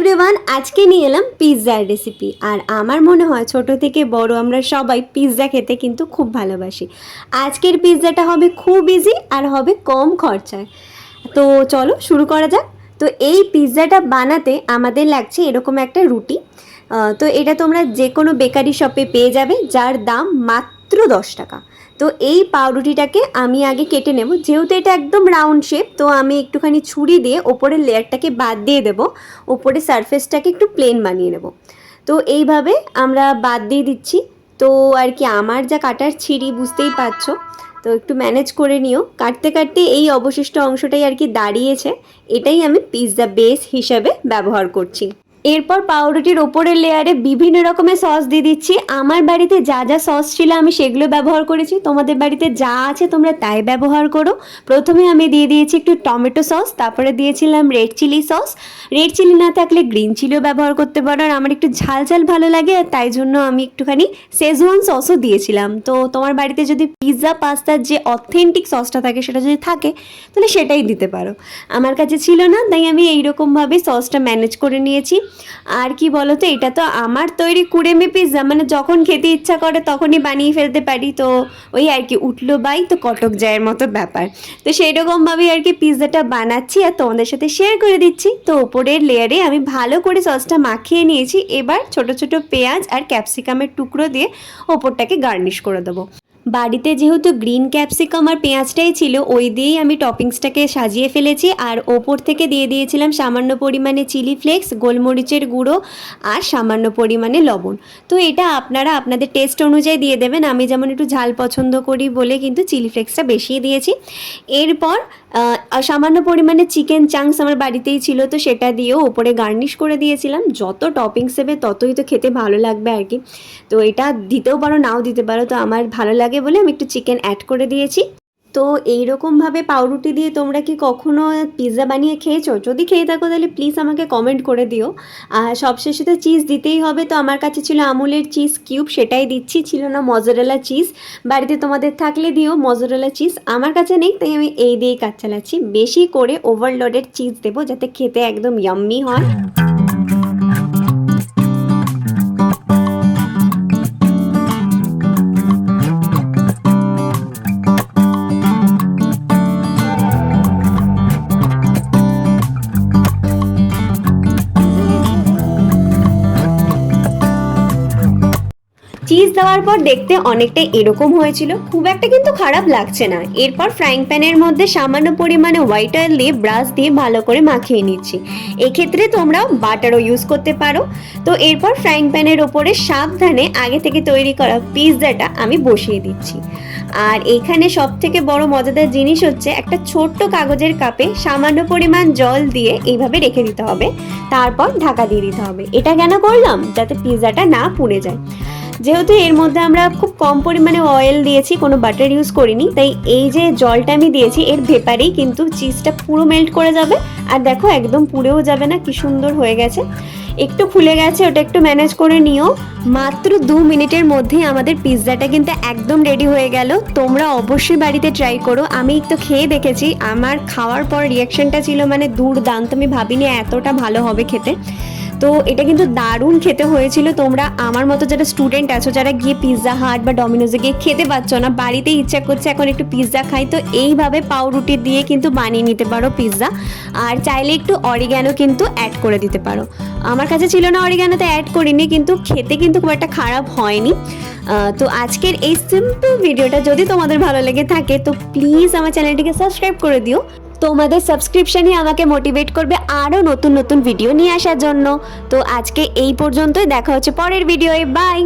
Everyone আজকে নিয়ে এলাম পিৎজার রেসিপি আর আমার মনে হয় ছোট থেকে বড় আমরা সবাই পিৎজা খেতে কিন্তু খুব ভালোবাসি। আজকের পিৎজাটা হবে খুব ইজি আর হবে কম খরচায়। তো চলো শুরু করা যাক। তো এই পিৎজাটা বানাতে আমাদের লাগছে এরকম একটা রুটি। তো এটা তোমরা যে কোনো বেকারি শপে পেয়ে যাবে, যার দাম মাত্র দশ টাকা। তো এই পাউরুটিটাকে আমি আগে কেটে নেব। যেহেতু এটা একদম রাউন্ড শেপ তো আমি একটুখানি ছুরি দিয়ে ওপরের লেয়ারটাকে বাদ দিয়ে দেবো। ওপরে সারফেসটাকে একটু প্লেন বানিয়ে নেব। তো এইভাবে আমরা বাদ দিয়ে দিচ্ছি। তো আর কি, আমার যা কাটার ছিঁড়ি বুঝতেই পারছ। তো একটু ম্যানেজ করে নিও। কাটতে কাটতে এই অবশিষ্ট অংশটাই আর কি দাঁড়িয়েছে। এটাই আমি পিৎজা বেস হিসাবে ব্যবহার করছি। এরপর পাউরুটির ওপরের লেয়ারে বিভিন্ন রকমের সস দিয়ে দিচ্ছি। আমার বাড়িতে যা যা সস ছিল আমি সেগুলো ব্যবহার করেছি। তোমাদের বাড়িতে যা আছে তোমরা তাই ব্যবহার করো। প্রথমে আমি দিয়ে দিয়েছি একটু টমেটো সস তারপরে দিয়েছিলাম red chili sauce red chili না থাকলে গ্রিন চিলিও ব্যবহার করতে পারো আর আমার একটু ঝাল ঝাল ভালো লাগে, আর তাই জন্য আমি একটুখানি সেজওয়ান সসও দিয়েছিলাম। তো তোমার বাড়িতে যদি পিৎজা পাস্তার যে অথেন্টিক সসটা থাকে, সেটা যদি থাকে, তাহলে সেটাই দিতে পারো। আমার কাছে ছিল না, তাই আমি এইরকমভাবে সসটা ম্যানেজ করে নিয়েছি। আর কি বলো তো এটা তো আমার তৈরি কুড়েমি পিৎজা মানে যখন খেতে ইচ্ছা করে তখনই বানিয়ে ফেলতে পারি। তো ওই আর কি, উঠল বাই তো কটক যায়ের মতো ব্যাপার। তো সেই রকমভাবেই আর কি পিৎজাটা বানাচ্ছি আর তোমাদের সাথে শেয়ার করে দিচ্ছি। তো ওপরের লেয়ারে আমি ভালো করে সসটা মাখিয়ে নিয়েছি। এবার ছোট ছোট পেঁয়াজ আর ক্যাপসিকামের টুকরো দিয়ে ওপরটাকে গার্নিশ করে দেবো। বাড়িতে যেহেতু গ্রিন ক্যাপসিকাম আর পেঁয়াজটাই ছিল, ওই দিয়েই আমি টপিংসটাকে সাজিয়ে ফেলেছি। আর ওপর থেকে দিয়ে দিয়েছিলাম সামান্য পরিমাণে চিলি ফ্লেক্স গোলমরিচের গুঁড়ো আর সামান্য পরিমাণে লবণ। তো এটা আপনারা আপনাদের টেস্ট অনুযায়ী দিয়ে দেবেন। আমি যেমন একটু ঝাল পছন্দ করি বলে কিন্তু চিলি ফ্লেক্সটা বেশি দিয়েছি। এরপর সামান্য পরিমাণে চিকেন চাংস আমার বাড়িতেই ছিল, তো সেটা দিয়েও ওপরে গার্নিশ করে দিয়েছিলাম। যত টপিংস দেবে ততই তো খেতে ভালো লাগবে আর কি। তো এটা দিতেও পারো, নাও দিতে পারো। তো আমার ভালো লাগে বলে আমি একটু চিকেন অ্যাড করে দিয়েছি। তো এইরকমভাবে পাউরুটি দিয়ে তোমরা কি কখনো পিৎজা বানিয়ে খেয়েছো? যদি খেয়ে থাকো তাহলে প্লিজ আমাকে কমেন্ট করে দিও। আর সবশেষে তো চিজ দিতেই হবে, তো আমার কাছে ছিল আমুলের চিজ কিউব সেটাই দিচ্ছি, ছিল না মজরেলা চিজ বাড়িতে তোমাদের থাকলে দিও মজরেলা চিজ আমার কাছে নেই, তাই আমি এই দিয়েই কাজ চালাচ্ছি বেশি করে ওভারলোডেড চিজ দেবো যাতে খেতে একদম ইয়াম্মি হয়। চিজ দেওয়ার পর দেখতে অনেকটা এরকম হয়েছিল। খুব একটা কিন্তু খারাপ লাগছে না। এরপর ফ্রাইং প্যানের মধ্যে সামান্য পরিমাণে হোয়াইট অয়েল দিয়ে ব্রাশ দিয়ে ভালো করে মাখিয়ে নিচ্ছি। এক্ষেত্রে তোমরা বাটারও ইউজ করতে পারো। তো এরপর ফ্রাইং প্যানের ওপরে সাবধানে আগে থেকে তৈরি করা পিৎজাটা আমি বসিয়ে দিচ্ছি। আর এখানে সব থেকে বড় মজাদার জিনিস হচ্ছে একটা ছোট্ট কাগজের কাপে সামান্য পরিমাণ জল দিয়ে এইভাবে রেখে দিতে হবে। তারপর ঢাকা দিয়ে দিতে হবে। এটা কেন করলাম? যাতে পিৎজাটা না পুড়ে যায়। যেহেতু এর মধ্যে আমরা খুব কম পরিমাণে অয়েল দিয়েছি, কোনো বাটার ইউজ করিনি, তাই এই যে জলটা আমি দিয়েছি, এর ভেপারেই কিন্তু চিজটা পুরো মেল্ট করে যাবে। আর দেখো, একদম পুড়েও যাবে না, কি সুন্দর হয়ে গেছে। একটু খুলে গেছে, ওটা একটু ম্যানেজ করে নিও। মাত্র দু মিনিটের মধ্যেই আমাদের পিৎজাটা কিন্তু একদম রেডি হয়ে গেল। তোমরা অবশ্যই বাড়িতে ট্রাই করো। আমি একটু খেয়ে দেখেছি, আমার খাওয়ার পর রিয়াকশনটা ছিল মানে দুর্দান্ত। আমি ভাবিনি এতটা ভালো হবে খেতে। তো এটা কিন্তু দারুণ খেতে হয়েছিল। তোমরা আমার মতো যারা স্টুডেন্ট আছো, যারা গিয়ে পিৎজা হাট বা ডমিনোজে গিয়ে খেতে পারছ না, বাড়িতেই ইচ্ছা করছে এখন একটু পিৎজা খাই, তো এইভাবে পাউরুটি দিয়ে কিন্তু বানিয়ে নিতে পারো পিৎজা আর চাইলে একটু অরিগ্যানো কিন্তু অ্যাড করে দিতে পারো। আমার কাছে ছিল না অরিগ্যানোতে অ্যাড করিনি, কিন্তু খেতে কিন্তু খুব একটা খারাপ হয়নি। তো আজকের এই সিম্পল ভিডিওটা যদি তোমাদের ভালো লেগে থাকে, তো প্লিজ আমার চ্যানেলটিকে সাবস্ক্রাইব করে দিও। তোমাদের সাবস্ক্রিপশানই আমাকে মোটিভেট করবে আরও নতুন নতুন ভিডিও নিয়ে আসার জন্য। তো আজকে এই পর্যন্তই, দেখা হচ্ছে পরের ভিডিওয়ে বাই